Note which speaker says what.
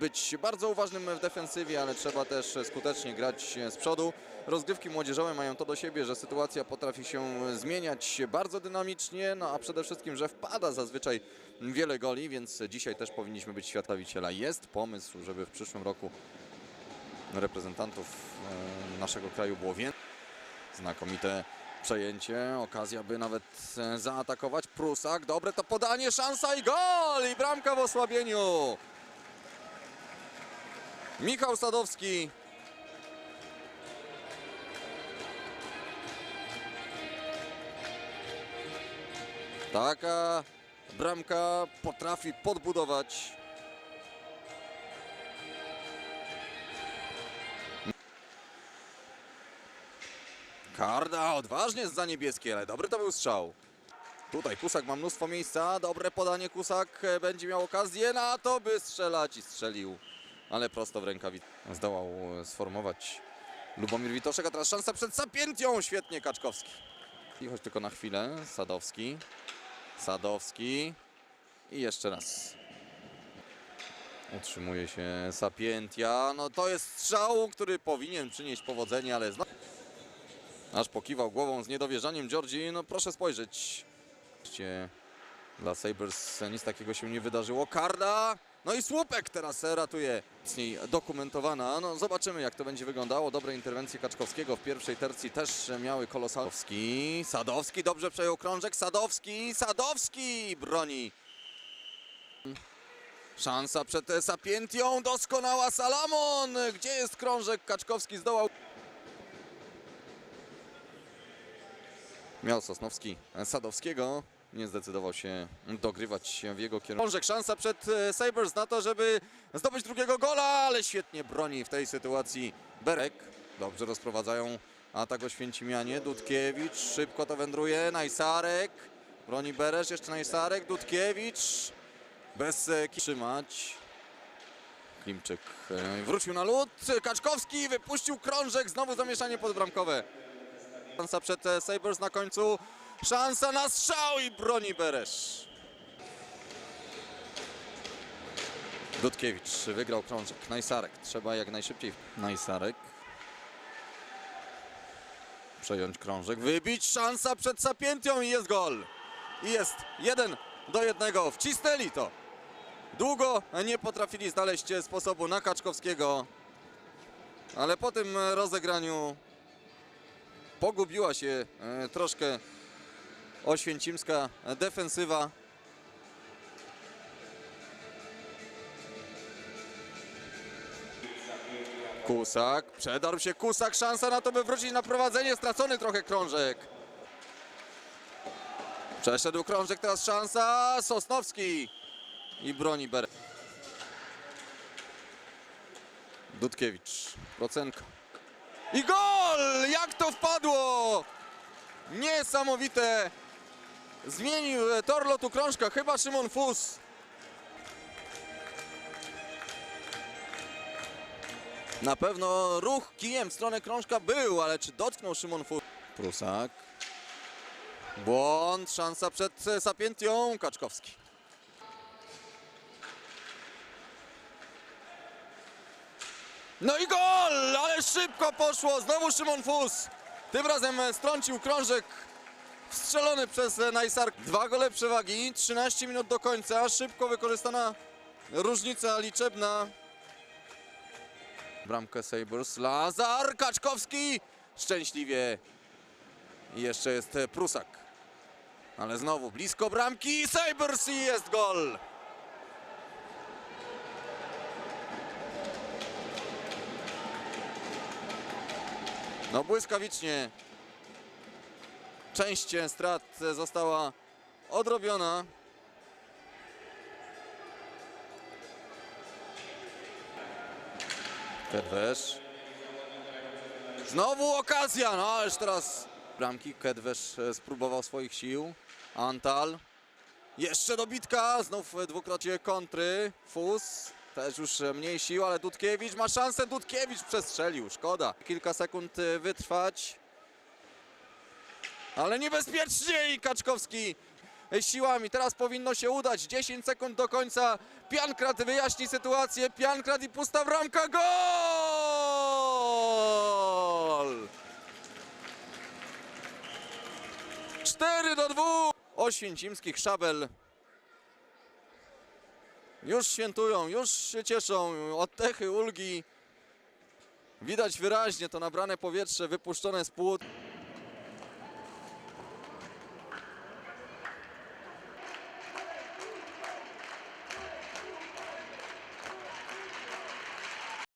Speaker 1: być bardzo uważnym w defensywie, ale trzeba też skutecznie grać z przodu. Rozgrywki młodzieżowe mają to do siebie, że sytuacja potrafi się zmieniać bardzo dynamicznie, no a przede wszystkim, że wpada zazwyczaj wiele goli, więc dzisiaj też powinniśmy być światowiciela. Jest pomysł, żeby w przyszłym roku reprezentantów e, naszego kraju było więcej. Znakomite przejęcie, okazja by nawet e, zaatakować. Prusak, dobre to podanie, szansa i gol! I bramka w osłabieniu. Michał Sadowski. Taka bramka potrafi podbudować Karda odważnie za niebieskie, ale dobry to był strzał. Tutaj Kusak ma mnóstwo miejsca, dobre podanie Kusak będzie miał okazję na to, by strzelać i strzelił, ale prosto w rękawic. Zdołał e, sformować Lubomir Witoszek, a teraz szansa przed Sapientią, świetnie Kaczkowski. I choć tylko na chwilę, Sadowski, Sadowski i jeszcze raz. Utrzymuje się Sapientia, no to jest strzał, który powinien przynieść powodzenie, ale znowu Aż pokiwał głową z niedowierzaniem Georgi. No proszę spojrzeć. Dla Sabres nic takiego się nie wydarzyło. Karda! No i słupek teraz ratuje. Z niej dokumentowana. No zobaczymy jak to będzie wyglądało. Dobre interwencje Kaczkowskiego w pierwszej tercji też miały kolosalowski. Sadowski dobrze przejął krążek. Sadowski, Sadowski broni. Szansa przed Sapientią. Doskonała Salamon. Gdzie jest krążek? Kaczkowski zdołał. Miał Sosnowski Sadowskiego. Nie zdecydował się dogrywać w jego kierunku. Krążek, szansa przed e, Sabres na to, żeby zdobyć drugiego gola, ale świetnie broni w tej sytuacji Berek. Dobrze rozprowadzają atak Oświęcimianie. Dudkiewicz szybko to wędruje. Najsarek. Broni Beresz, jeszcze Najsarek. Dudkiewicz. Bez e, trzymać. Klimczyk e, wrócił na lód. Kaczkowski wypuścił krążek. Znowu zamieszanie podbramkowe. Szansa przed Sabres na końcu. Szansa na strzał i broni Beresz. Dudkiewicz wygrał krążek. Najsarek. Trzeba jak najszybciej. Najsarek. Przejąć krążek. Wybić. Szansa przed Sapientią i jest gol. I jest jeden do jednego. Wcisnęli to. Długo nie potrafili znaleźć sposobu na Kaczkowskiego. Ale po tym rozegraniu pogubiła się e, troszkę oświęcimska defensywa. Kusak, przedarł się Kusak, szansa na to, by wrócić na prowadzenie, stracony trochę krążek. Przeszedł krążek, teraz szansa, Sosnowski i broni Bere. Dudkiewicz, Procenko. I gol! Jak to wpadło! Niesamowite! Zmienił e, tor lotu krążka, chyba Szymon Fus. Na pewno ruch kijem w stronę krążka był, ale czy dotknął Szymon Fus? Prusak. Błąd, szansa przed e, Sapientią. Kaczkowski. No i gol! Ale szybko poszło. Znowu Szymon Fus. Tym razem e, strącił krążek strzelony przez e, Najsar. Dwa gole przewagi, 13 minut do końca. Szybko wykorzystana różnica liczebna. Bramkę Sabres. Lazar Kaczkowski. Szczęśliwie. I jeszcze jest Prusak. Ale znowu blisko bramki. Sabres i jest gol. No błyskawicznie. Część strat została odrobiona. Kedwesz. Znowu okazja, no ależ teraz bramki. Kedwesz e, spróbował swoich sił. Antal. Jeszcze dobitka, znów dwukrotnie kontry. Fus. Też już mniej sił, ale Dudkiewicz ma szansę. Dudkiewicz przestrzelił, szkoda. Kilka sekund e, wytrwać. Ale niebezpiecznie i Kaczkowski siłami. Teraz powinno się udać. 10 sekund do końca Piankrat wyjaśni sytuację. Piankrat i pusta bramka. Gol! 4 do 2. Oświęcimskich Szabel już świętują, już się cieszą. Oddechy, ulgi. Widać wyraźnie to nabrane powietrze wypuszczone z płód.